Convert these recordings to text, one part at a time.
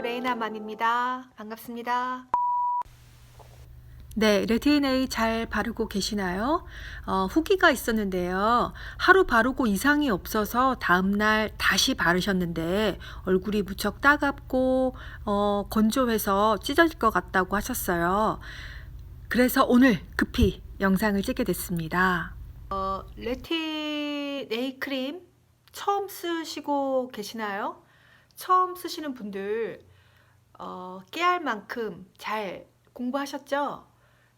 레이나맘입니다. 반갑습니다. 네, 레티NA 잘 바르고 계시나요? 어, 후기가 있었는데요. 하루 바르고 이상이 없어서 다음날 다시 바르셨는데 얼굴이 무척 따갑고 어, 건조해서 찢어질 것 같다고 하셨어요. 그래서 오늘 급히 영상을 찍게 됐습니다. 어, 레티 네이 크림 처음 쓰시고 계시나요? 처음 쓰시는 분들 어, 깨알 만큼 잘 공부하셨죠?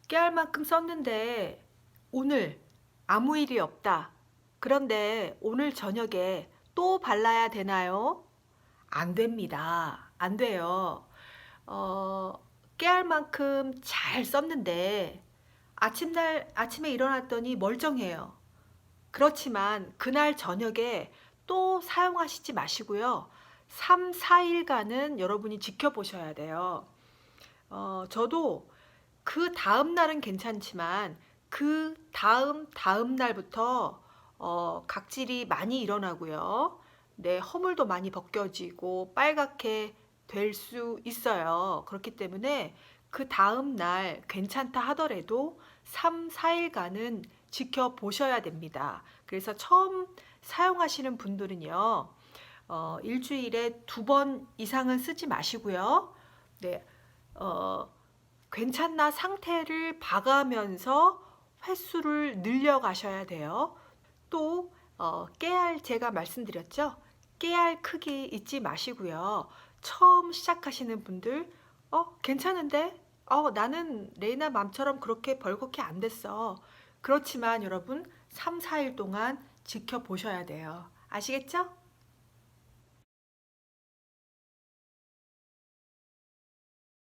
깨알 만큼 썼는데 오늘 아무 일이 없다. 그런데 오늘 저녁에 또 발라야 되나요? 안 됩니다. 안 돼요. 어, 깨알 만큼 잘 썼는데 아침날 아침에 일어났더니 멀쩡해요. 그렇지만 그날 저녁에 또 사용하시지 마시고요. 3, 4일간은 여러분이 지켜보셔야 돼요. 어, 저도 그 다음 날은 괜찮지만 그 다음 다음 날부터 어, 각질이 많이 일어나고요. 네, 허물도 많이 벗겨지고 빨갛게 될 수 있어요. 그렇기 때문에 그 다음 날 괜찮다 하더라도 3, 4일간은 지켜보셔야 됩니다. 그래서 처음 사용하시는 분들은요, 어, 일주일에 두 번 이상은 쓰지 마시고요. 네, 어, 괜찮나 상태를 봐가면서 횟수를 늘려가셔야 돼요. 또, 어, 깨알 제가 말씀드렸죠? 깨알 크기 잊지 마시고요. 처음 시작하시는 분들, 어, 괜찮은데? 어, 나는 레이나 맘처럼 그렇게 벌겋게 안 됐어. 그렇지만 여러분, 3, 4일 동안 지켜보셔야 돼요. 아시겠죠?